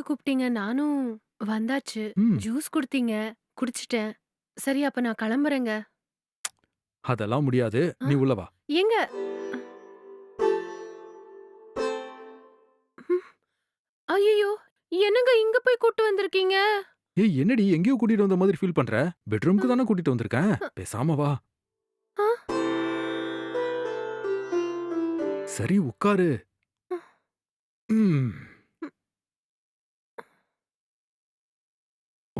எதுக்கு கூப்பிட்டீங்க? நானும் வந்தாச்சு. ம். ஜூஸ் குடுத்தீங்க. குடிச்சுட்டேன். சரி அப்ப நான் கிளம்புறேங்க. அதெல்லாம் முடியாது. ஆ. நீ உள்ள வா. ஏங்க ம். என்னங்க இங்க போய் கூட்டு வந்திருக்கீங்க? ஏய் என்னடி எங்கேயோ கூட்டிட்டு வந்த மாதிரி ஃபீல் பண்ற? பெட்ரூம்க்கு தானே கூட்டிட்டு வந்திருக்கேன். பேசாம வா. ஆ. சரி உட்காரு. ம்.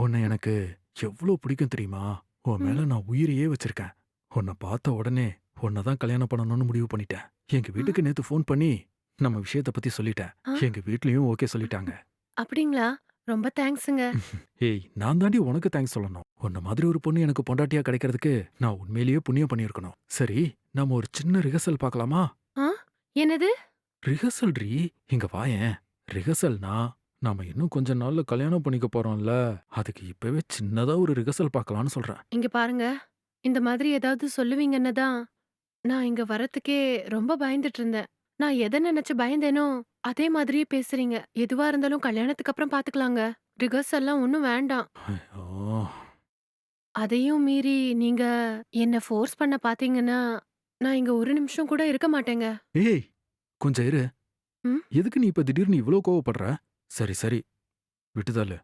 உன்னை எனக்கு எவ்ளோ பிடிக்கும் தெரியுமா? உன் மேல நான் உயிரையே வச்சிருக்கேன். உன்னை பார்த்த உடனே உன்னை தான் கல்யாணம் பண்ணணும்னு முடிவு பண்ணிட்டேன். எங்க வீட்டுக்கு நேத்து ஃபோன் பண்ணி நம்ம விஷயத்த பத்தி சொல்லிட்டேன். எங்க வீட்லயும் ஓகே சொல்லிட்டாங்க. அப்படிங்களா? ரொம்ப தேங்க்ஸுங்க. ஏய் நான் தாண்டி உனக்கு தேங்க்ஸ் சொல்லணும். உன்ன மாதிரி ஒரு பொண்ணு எனக்கு பொண்டாட்டியா கிடைக்கிறதுக்கு நான் உண்மையிலேயே புண்ணியம் பண்ணியிருக்கணும். சரி நம்ம ஒரு சின்ன ரிஹர்சல் பார்க்கலாமா? என்னது? ரிஹர்சல் டி இங்க வாயேன். ரிஹர்சல்னா நாம இன்னும் கொஞ்ச நாள்ல கல்யாணம் பண்ணிக்க போறோம்ல. அதுக்கு இப்பவே சின்னதா ஒரு ரிஹர்சல் பார்க்கலாம்னு சொல்றேன். இங்க பாருங்க. இந்த மாதிரி ஏதாவது சொல்லுவீங்கன்னு தான் நான் இங்க வரத்துக்கே ரொம்ப பயந்துட்டு இருந்தேன். நான் எத நினைச்சு பயந்தேனோ அதே மாதிரியே பேசுறீங்க. எதுவா இருந்தாலும் கல்யாணத்துக்கு அப்புறம் பாத்துக்கலாங்க. ரிகர்சல்லாம் ஒண்ணும் வேண்டாம். ஐயோ! அதையும் மீறி நீங்க என்ன ஃபோர்ஸ் பண்ண பாத்தீங்கன்னா, நான் இங்க ஒரு நிமிஷம் கூட இருக்க மாட்டேங்க. ஏய் கொஞ்சம் இரு. ம்? எதுக்கு நீ இப்ப திடீர்னு இவ்ளோ கோவப்படுற? சரி சரி. விட்டுதள்ளு.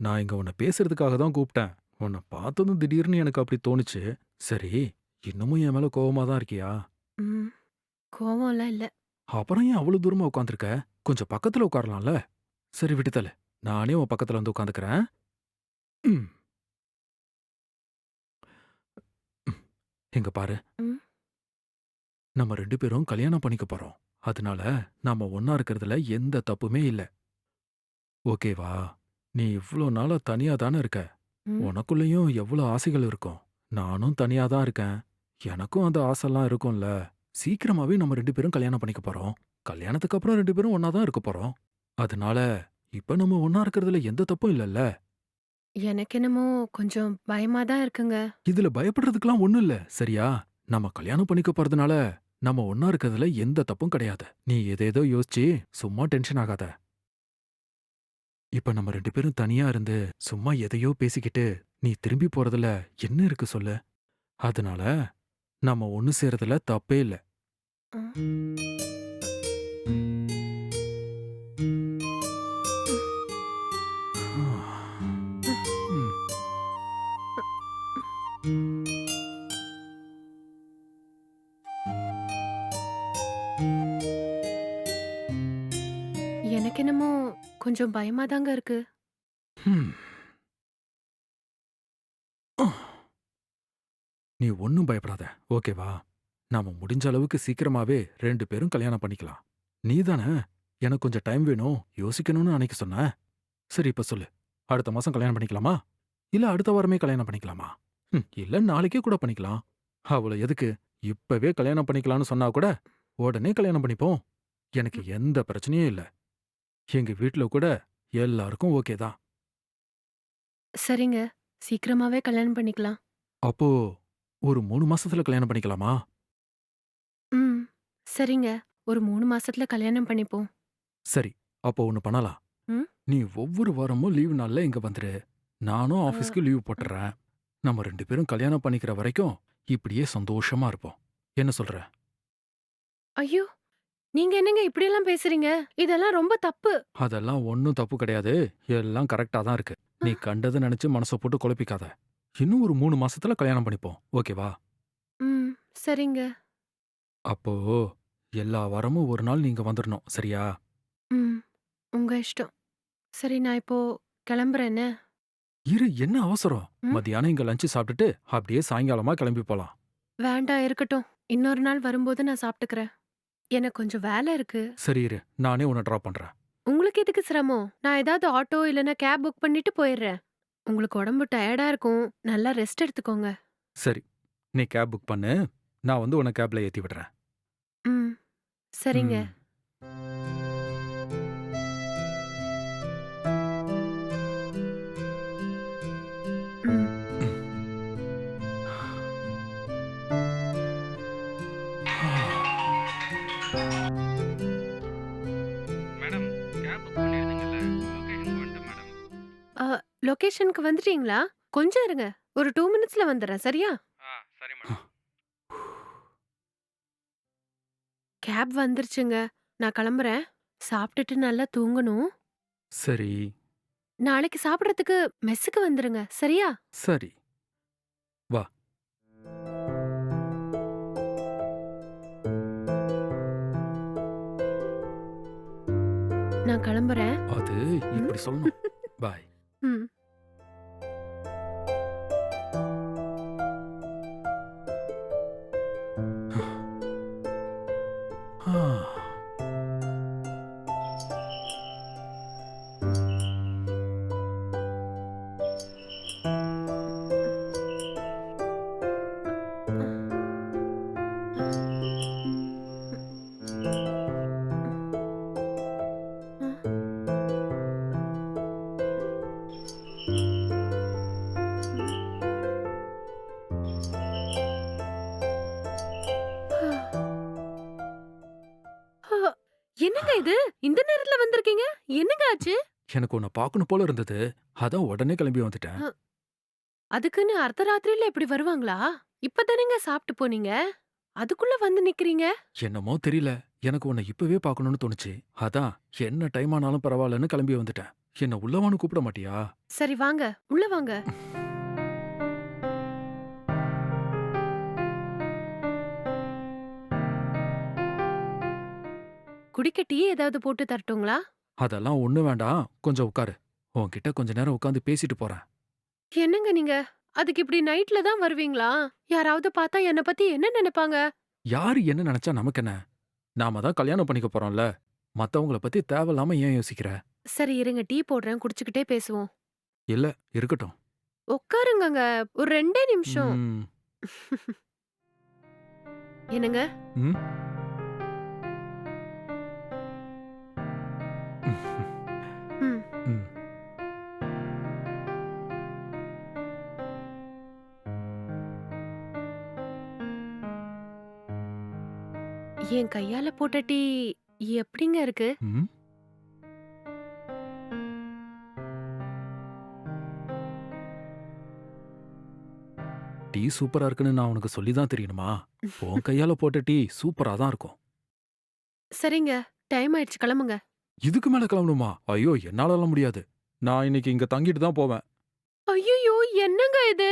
நான் இங்க உன்னை பேசுறதுக்காக தான் கூப்பிட்டேன். உன்னை பார்த்ததும் திடீர்னு எனக்கு அப்படி தோணுச்சு. சரி இன்னமும் என் மேல கோவமா தான் இருக்கியா? ம். கோவம்லாம் இல்ல. அப்புறம் ஏன் அவ்வளவு தூரமா உட்காந்துருக்க? கொஞ்சம் பக்கத்துல உட்காரலாம்ல? சரி விட்டுத்தல. நானே உன் பக்கத்துல வந்து உட்காந்துக்கிறேன். ம். ம். இங்க பாரு. ம். நம்ம ரெண்டு பேரும் கல்யாணம் பண்ணிக்க போறோம். அதனால நாம ஒன்னா இருக்கிறதுல எந்த தப்புமே இல்ல. ஓகேவா? நீ இவ்ளோ நாளா தனியா தானே இருக்க. ம். உனக்குள்ளயும் எவ்ளோ ஆசைகள் இருக்கும். நானும் தனியா தான் இருக்கேன். எனக்கும் அந்த ஆசைலாம் இருக்கும்ல. சீக்கிரமாவே நம்ம ரெண்டு பேரும் கல்யாணம் பண்ணிக்க போறோம். கல்யாணத்துக்கு அப்புறம் ரெண்டு பேரும் ஒன்னா தான் இருக்க போறோம். அதனால இப்ப நம்ம ஒன்னா இருக்கிறதுல எந்த தப்பும் இல்லல்ல. எனக்கு என்னமோ கொஞ்சம் பயமா தான் இருக்குங்க. இதுல பயப்படுறதுக்குலாம் ஒண்ணும் இல்ல. சரியா? நம்ம கல்யாணம் பண்ணிக்க போறதுனால நம்ம ஒன்னா இருக்கிறதுல எந்த தப்பும் கிடையாது. நீ ஏதேதோ யோசிச்சு சும்மா டென்ஷன் ஆகாத. இப்ப நம்ம ரெண்டு பேரும் தனியா இருந்து சும்மா எதையோ பேசிக்கிட்டு நீ திரும்பி போறதுல என்ன இருக்கு சொல்லு? அதனால நாம ஒன்னு சேரதுல தப்பே இல்ல. கொஞ்சம் பயமா தாங்க இருக்கு. நீ ஒன்னும் பயப்படாத. ஓகேவா? நாம முடிஞ்ச அளவுக்கு சீக்கிரமாவே ரெண்டு பேரும் கல்யாணம் பண்ணிக்கலாம். நீ தானே எனக்கு கொஞ்சம் டைம் வேணும் யோசிக்கணும்னு அன்னைக்கு சொன்ன. சரி இப்ப சொல்லு. அடுத்த மாசம் கல்யாணம் பண்ணிக்கலாமா? இல்ல அடுத்த வாரமே கல்யாணம் பண்ணிக்கலாமா? இல்ல நாளைக்கே கூட பண்ணிக்கலாம். அவ்வளவு எதுக்கு? இப்பவே கல்யாணம் பண்ணிக்கலாம்னு சொன்னா கூட உடனே கல்யாணம் பண்ணிப்போம். எனக்கு எந்த பிரச்சனையும் இல்ல. எங்க வீட்ல கூட எல்லாருக்கும் ஓகே தான். சரிங்க. சீக்கிரமாவே கல்யாணம் பண்ணிக்கலாம். அப்போ ஒரு மூணு மாசத்துல கல்யாணம் பண்ணிக்கலாமா? ம். சரிங்க. ஒரு 3 மாசத்துல கல்யாணம் பண்ணிப்போம். சரி. அப்போ ஒண்ணு பண்ணலாம். ம்? நீ ஒவ்வொரு வாரமும் லீவு நாள்ல இங்க வந்துரு. நானும் ஆ. ஆபீஸ்க்கு லீவ் போட்டுறேன். நம்ம ரெண்டு பேரும் கல்யாணம் பண்ணிக்கிற வரைக்கும் இப்படியே சந்தோஷமா இருப்போம். என்ன சொல்ற? ஐயோ! நீங்க என்னங்க இப்படியெல்லாம் பேசுறீங்க? இதெல்லாம் ரொம்ப தப்பு. அதெல்லாம் ஒண்ணும் தப்பு கிடையாது. எல்லாம் கரெக்டா தான் இருக்கு. நீ கண்டத நினைச்சு மனச போட்டு குழப்பிக்காத. இன்னும் ஒரு மூணு மாசத்துல கல்யாணம் பண்ணிப்போம். ஓகேவா? ம். சரிங்க. அப்போ எல்லா வாரமும் ஒரு நாள் நீங்க வந்துரணும். சரியா? ம். உங்க இஷ்டம். சரி நான் இப்போ கிளம்புறேன் என்ன? இரு என்ன அவசரம்? ம்? மத்தியானம் இங்க லஞ்ச் சாப்பிட்டுட்டு அப்படியே சாயங்காலமா கிளம்பி போலாம். வேண்டாம் இருக்கட்டும். இன்னொரு நாள் வரும்போது நான் சாப்பிட்டுக்கிறேன். எனக்கு கொஞ்சம் வேலை இருக்கு. சரி இரு. நானே உன்னை டிராப் பண்றேன். உங்களுக்கு எதுக்கு சிரமம்? நான் ஏதாவது ஆட்டோ இல்லனா கேப் புக் பண்ணிட்டு போயிடுறேன். உங்களுக்கு உடம்பு டயர்டா இருக்கும். நல்லா ரெஸ்ட் எடுத்துக்கோங்க. சரி. நீ கேப் புக் பண்ணு. நான் வந்து உன்னை கேப்ல ஏத்தி விடுறேன். ம். சரிங்க. ம். லொகேஷனுக்கு வந்துட்டீங்களா? கொஞ்சம் இருங்க. ஒரு 2 மினிட்ஸ்ல வந்துர்றேன். சரியா? சரி. கேப் வந்துருச்சுங்க. நான் கிளம்புறேன். சாப்பிட்டுட்டு நல்லா தூங்கணும். சரி, நாளைக்கு சாப்பிடுறதுக்கு மெஸ்ஸுக்கு வந்துருங்க. சரியா? சரி. வா. நான் கிளம்புறேன். அது இப்படி சொல்லணும். பாய். எனக்கு உன்னை பார்க்கணும் போல இருந்தது. அதான் உடனே கிளம்பி வந்துட்டேன். அதுக்குன்னு அர்த்தராத்திரியில இப்படி வருவாங்களா? இப்பதானேங்க சாப்பிட்டு போனீங்க. அதுக்குள்ள வந்து நிக்கிறீங்க. என்னமோ தெரியல. எனக்கு உன்னை இப்பவே பார்க்கணும்னு தோணுச்சு. அதான் என்ன டைம் ஆனாலும் பரவாயில்லன்னு கிளம்பி வந்துட்டேன். என்ன உள்ளவான்னு கூப்பிட மாட்டியா? சரி வாங்க. உள்ள வாங்க. குடிக்க டீ ஏதாவது போட்டு தரட்டுங்களா? அதெல்லாம் ஒண்ணு வேண்டாம். கொஞ்சம் உட்காரு. உன்கிட்ட கொஞ்ச நேரம் உட்காந்து பேசிட்டு போறேன். என்னங்க நீங்க? அதுக்கு இப்படி நைட்ல தான் வருவீங்களா? யாராவது பார்த்தா என்ன பத்தி என்ன நினைப்பாங்க? யாரு என்ன நினைச்சா நமக்கு என்ன? நாம தான் கல்யாணம் பண்ணிக்க போறோம்ல. மத்தவங்கள பத்தி தேவையில்லாம ஏன் யோசிக்கிற? சரி இருங்க டீ போடுறேன். குடிச்சுக்கிட்டே பேசுவோம். இல்ல, இருக்கட்டும். உட்காருங்கங்க. ஒரு ரெண்டே நிமிஷம். ம். என்னங்க? ம். என் கையால போட்ட டீ எப்படிங்க இருக்கு? ம். டீ சூப்பரா இருக்குன்னு நான் உனக்கு சொல்லி தான் தெரியணுமா? உன் கையால போட்ட டீ சூப்பரா தான் இருக்கும். சரிங்க. டைம் ஆயிடுச்சு கிளம்புங்க. இதுக்கு மேல கிளம்பணுமா? ஐயோ என்னாலலாம் முடியாது. நான் இன்னைக்கு இங்க தங்கிட்டு தான் போவேன். ஐயையோ! என்னங்க இது?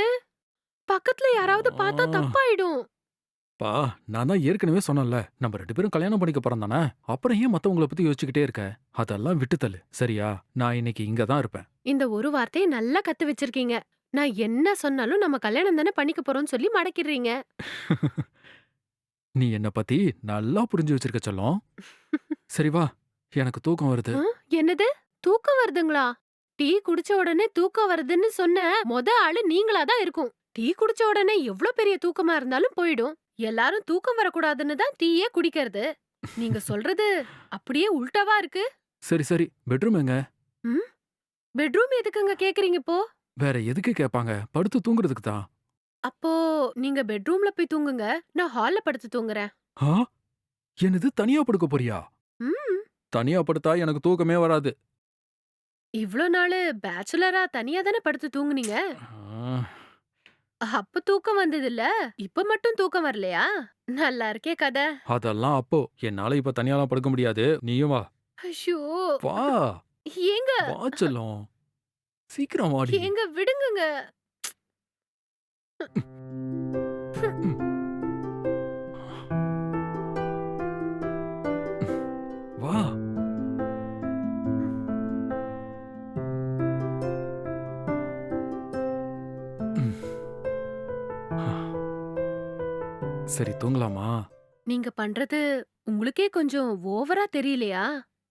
பக்கத்துல யாராவது பார்த்தா. தப்பாயிடும். பா, நான் தான் ஏற்கனவே சொன்னேன்ல. நம்ம 2 பேரும் கல்யாணம் பண்ணிக்க போறோம் தானே? அப்புறம் ஏன் மத்தவங்கள பத்தி யோசிச்சுக்கிட்டே இருக்க? அதெல்லாம் விட்டு தள்ளு. சரியா? நான் இன்னைக்கு இங்க தான் இருப்பேன். இந்த ஒரு வார்த்தைய நல்லா கத்து வச்சிருக்கீங்க. நான் என்ன சொன்னாலும் நம்ம கல்யாணம் தானே பண்ணிக்க போறோம்னு சொல்லி மடக்கிடுறீங்க. நீ என்ன பத்தி நல்லா புரிஞ்சு வச்சிருக்க செல்லம். சரி வா. எனக்கு தூக்கம் வருது. என்னது? தூக்கம் வருதுங்களா? டீ குடிச்ச உடனே தூக்கம் வருதுன்னு சொன்ன மொத ஆளு நீங்களா தான் இருக்கும். டீ குடிச்ச உடனே எவ்ளோ பெரிய தூக்கமா இருந்தாலும் போயிடும். எல்லாரும் தூக்கம் வரக்கூடாதுன்னு தான் டீயே குடிக்கிறது. நீங்க சொல்றது அப்படியே உல்டாவா இருக்கு. சரி சரி. பெட்ரூம் எங்க? ம்? பெட்ரூம் எதுக்குங்க கேக்குறீங்க இப்போ? வேற எதுக்கு கேட்பாங்க? படுத்து தூங்குறதுக்கு தான். அப்போ நீங்க பெட்ரூம்ல போய் தூங்குங்க. நான் ஹால்ல படுத்து தூங்குறேன். ஆ? என்னது தனியா படுக்க போறியா? தனியா படுத்தா எனக்கு தூக்கமே வராது. இவ்ளோ நாளு பேச்சுலரா தனியா தானே படுத்து தூங்குனீங்க? ஆ. அப்ப தூக்கம் வந்ததில்ல. இப்ப மட்டும் தூக்கம் வரலையா? நல்லா இருக்கே கதை. அதெல்லாம் அப்போ. என்னால இப்ப தனியாலாம் படுக்க முடியாது. நீயும் வா. ஐயோ! வா. ஏங்க வா செல்லம். சீக்கிரம் வாடி. ஏங்க விடுங்கங்க. சரி தூங்கலாமா? நீங்க பண்றது உங்களுக்கே கொஞ்சம் ஓவரா தெரியலையா?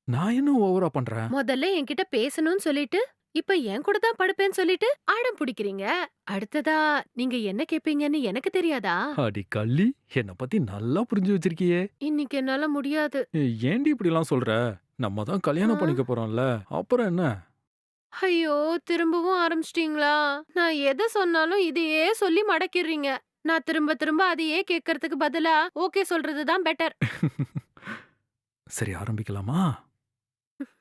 நான் என்ன ஓவரா பண்றேன்? முதல்ல என்கிட்ட பேசணும்னு சொல்லிட்டு, இப்ப என் கூட தான் படுப்பேன்னு சொல்லிட்டு அடம் பிடிக்கிறீங்க. அடுத்ததா நீங்க என்ன கேப்பீங்கன்னு எனக்கு தெரியாதா? அடி கள்ளி. என்ன பத்தி நல்லா புரிஞ்சு வச்சிருக்கியே. இன்னைக்கு என்னால முடியாது. ஏய், ஏன்டி இப்படிலாம் சொல்ற? நம்ம தான் கல்யாணம். பண்ணிக்க போறோம்ல. அப்புறம் என்ன? ஐயோ! திரும்பவும் ஆரம்பிச்சிட்டீங்களா? நான் எத சொன்னாலும் இதையே சொல்லி மடக்கிடுறீங்க. நான் திரும்ப திரும்ப அதையே கேட்கறதுக்கு பதிலா ஓகே சொல்றது தான் பெட்டர். சரி ஆரம்பிக்கலாமா?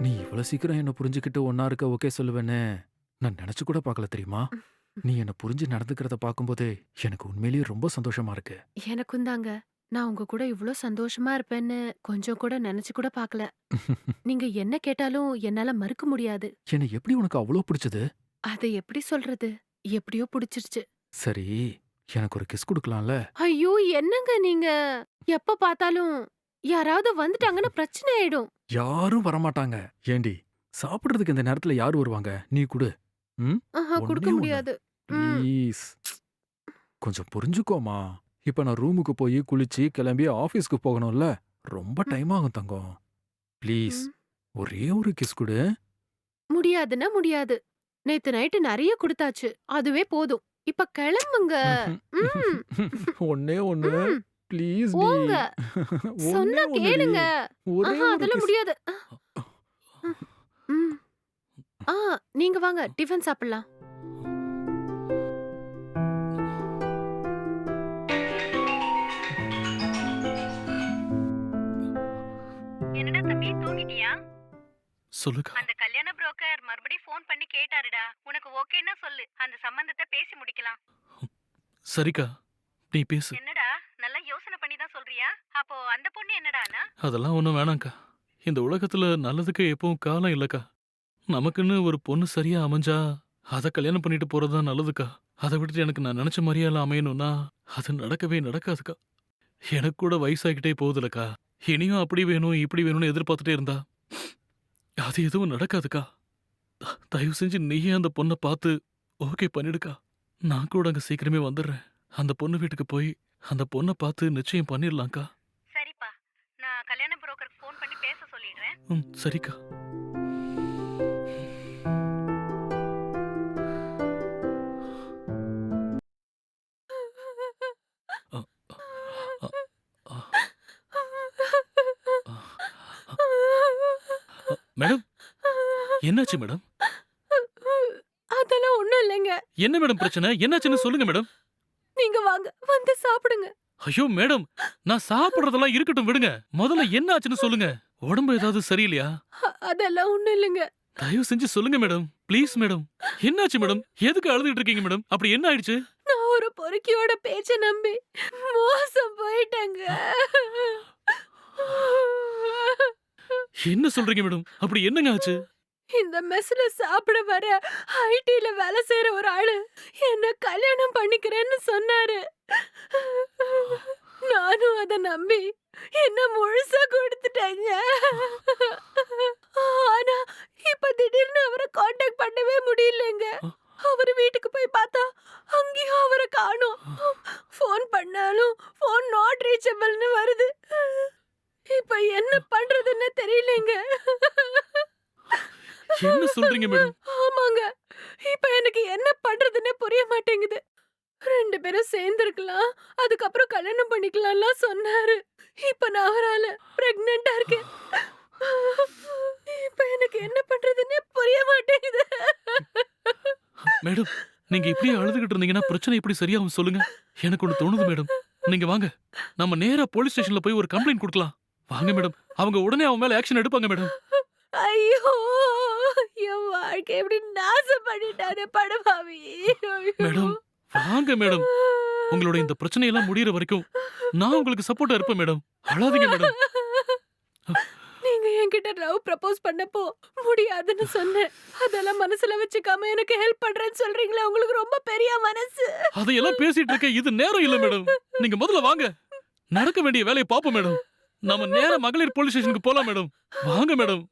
நீ இவ்வளவு சீக்கிரம் என்ன புரிஞ்சுக்கிட்டு ஒன்னா இருக்க ஓகே சொல்லுவேன்னு நான் நினைச்சு கூட பார்க்கல தெரியுமா? நீ என்ன புரிஞ்சு நடந்துக்கிறத பார்க்கும்போது எனக்கு உண்மையிலேயே ரொம்ப சந்தோஷமா இருக்கு. எனக்கும் தாங்க. நான் உங்க கூட இவ்ளோ சந்தோஷமா இருப்பேன்னு கொஞ்சம் கூட நினைச்சு கூட பார்க்கல. நீங்க என்ன கேட்டாலும் என்னால மறுக்க முடியாது. என்னை எப்படி உனக்கு அவ்வளோ பிடிச்சது? அதை எப்படி சொல்றது? எப்படியோ பிடிச்சிருச்சு. சரி எனக்கு ஒரு கிஸ் கொடுக்கலாம்ல? ஐயோ என்னங்க நீங்க? எப்ப பார்த்தாலும் யாராவது வந்துட்டாங்கன்னா பிரச்சனை ஆயிடும். யாரும் வரமாட்டாங்க. ஏண்டி சாப்பிடுறதுக்கு இந்த நேரத்துல யார் வருவாங்க? நீ கொடு. ஆஹா, கொடுக்க ஒண்ணே. ஒண்ணு. முடியாது. ம். ப்ளீஸ். கொஞ்சம் புரிஞ்சுக்கோமா. இப்ப நான் ரூமுக்கு போய் குளிச்சு கிளம்பி ஆபீஸ்க்கு போகணும்ல? ரொம்ப ம். டைம் ஆகும் தங்கம். ப்ளீஸ் ம். ஒரே ஒரு கிஸ் கொடு. முடியாதுன்னா முடியாது. நேத்து நைட்டு நிறைய கொடுத்தாச்சு. அதுவே போதும். இப்ப கிளம்புங்க. ம். ஒன்னே ஒண்ணு. ம். ப்ளீஸ் போங்க. சொன்னா கேளுங்க. ஆஹா அதெல்லாம் முடியாது. ம். ஆ நீங்க வாங்க. டிஃபன் சாப்பிடலாம். என்னடா தம்பி தூங்கிட்டியா? சொல்லுக்கா. அந்த மறுபடியும் ஃபோன் பண்ணி கேட்டாருடா. உனக்கு ஓகேன்னா சொல்லு. அந்த சம்பந்தத்தை பேசி முடிக்கலாம். சரிக்கா நீ பேசு. என்னடா? நல்லா யோசனை பண்ணி தான் சொல்றியா? அப்போ அந்த பொண்ணு என்னடானா அதெல்லாம் ஒன்றும் வேணாம்க்கா. இந்த உலகத்துல நல்லதுக்கு எப்பவும் காலம் இல்லக்கா. நமக்குன்னு ஒரு பொண்ணு சரியா அமைஞ்சா அதை கல்யாணம் பண்ணிட்டு போறதுதான் நல்லதுக்கா. அதை விட்டுட்டு எனக்கு நான் நினைச்ச மாதிரியே எல்லாம் அமையணும்னா அது நடக்கவே நடக்காதுக்கா. எனக்கு கூட வயசாகிட்டே போகுதுலக்கா. இனியும் அப்படி வேணும் இப்படி வேணும்னு எதிர்பார்த்துட்டே இருந்தா அது எதுவும் நடக்காதுக்கா. தயவு செஞ்சு நீயே அந்த பொண்ணை பார்த்து ஓகே பண்ணிடுக்கா. நான் கூட அங்க சீக்கிரமே வந்துடுறேன். அந்த பொண்ணு வீட்டுக்கு போய் அந்த பொண்ணை பார்த்து நிச்சயம் பண்ணிடலாம்க்கா. சரிப்பா. நான் கல்யாண புரோக்கருக்கு ஃபோன் பண்ணி பேச சொல்லிடுறேன். ம் சரிக்கா. மேடம் என்னாச்சு மேடம்? என்ன மேடம் பிரச்சனை? என்னாச்சுன்னு சொல்லுங்க மேடம். நீங்க வாங்க வந்து சாப்பிடுங்க. ஐயோ மேடம் நான் சாப்பிடுறதெல்லாம் இருக்கட்டும் விடுங்க. முதல்ல என்ன ஆச்சுன்னு சொல்லுங்க. உடம்பு ஏதாவது சரியில்லையா? அதெல்லாம் ஒண்ணும் இல்லைங்க. தயவு செஞ்சு சொல்லுங்க மேடம். Please madam. என்னாச்சு மேடம்? எதுக்கு அழுதுட்டு இருக்கீங்க மேடம்? அப்படி என்ன ஆயிடுச்சு? நான் ஒரு பொறுக்கியோட பேச்ச நம்பி மோசம் போயிட்டேங்க. என்ன சொல்றீங்க மேடம்? அப்படி என்னங்க ஆச்சு? இந்த மெஸ்ல சாப்பிட வர ஐடில வேலை செய்யற ஒரு ஆளு என்ன கல்யாணம் பண்ணிக்கிறேன்னு சொன்னாரு. நானும் அத நம்பி என்ன முழுசா கொடுத்துட்டேங்க ஆனா இப்ப திடீர்னு அவரை காண்டாக்ட் பண்ணவே முடியலங்க அவர் வீட்டுக்கு போய் பார்த்தா அங்கேயும் அவரை காணோம் ஃபோன் பண்ணாலும் ஃபோன் நாட் ரீச்சபிள்னு வருது இப்ப என்ன பண்றதுன்னு தெரியலங்க என்ன சொல்றீங்க மேடம். ஆமாங்க. இப்ப எனக்கு என்ன பண்றதுன்னே புரிய மாட்டேங்குது. ரெண்டு பேரும் சேர்ந்திருக்கலாம். அதுக்கப்புறம் கல்யாணம் பண்ணிக்கலாம்லாம் சொன்னாரு. இப்ப நான் அவரால பிரெக்னெண்டா இருக்கேன். இப்ப எனக்கு என்ன பண்றதுன்னே புரிய மாட்டேங்குது. மேடம் நீங்க இப்படியே அழுதுகிட்டு இருந்தீங்கன்னா பிரச்சனை எப்படி சரியாகும் சொல்லுங்க. எனக்கு ஒண்ணு தோணுது மேடம். நீங்க வாங்க. நம்ம நேரா போலீஸ் ஸ்டேஷன்ல போய் ஒரு கம்ப்ளைண்ட் கொடுக்கலாம். வாங்க மேடம். அவங்க உடனே அவன் மேல ஆக்ஷன் எடுப்பாங்க மேடம். ஐயோ! என் வாழ்க்கை எப்படி நாசம் பண்ணிட்டானே படுபாவி மேடம் வாங்க மேடம். உங்களோட இந்த பிரச்சனையெல்லாம் முடியற வரைக்கும் நான் உங்களுக்கு சப்போர்ட்டா இருப்பேன் மேடம். அழாதீங்க மேடம். நீங்க என்கிட்ட லவ் ப்ரப்போஸ் பண்ணப்போ முடியாதுன்னு சொன்னேன். அதெல்லாம் மனசுல வச்சுக்காம எனக்கு ஹெல்ப் பண்றேன்னு சொல்றீங்களே உங்களுக்கு ரொம்ப பெரிய மனசு. அதையெல்லாம் பேசிட்டு இருக்க இது நேரம் இல்ல மேடம். நீங்க முதல்ல வாங்க. நடக்க வேண்டிய வேலையை பாப்போம் மேடம். நம்ம நேரா மகளிர் போலீஸ் ஸ்டேஷனுக்கு போலாம் மேடம். வாங்க மேடம்.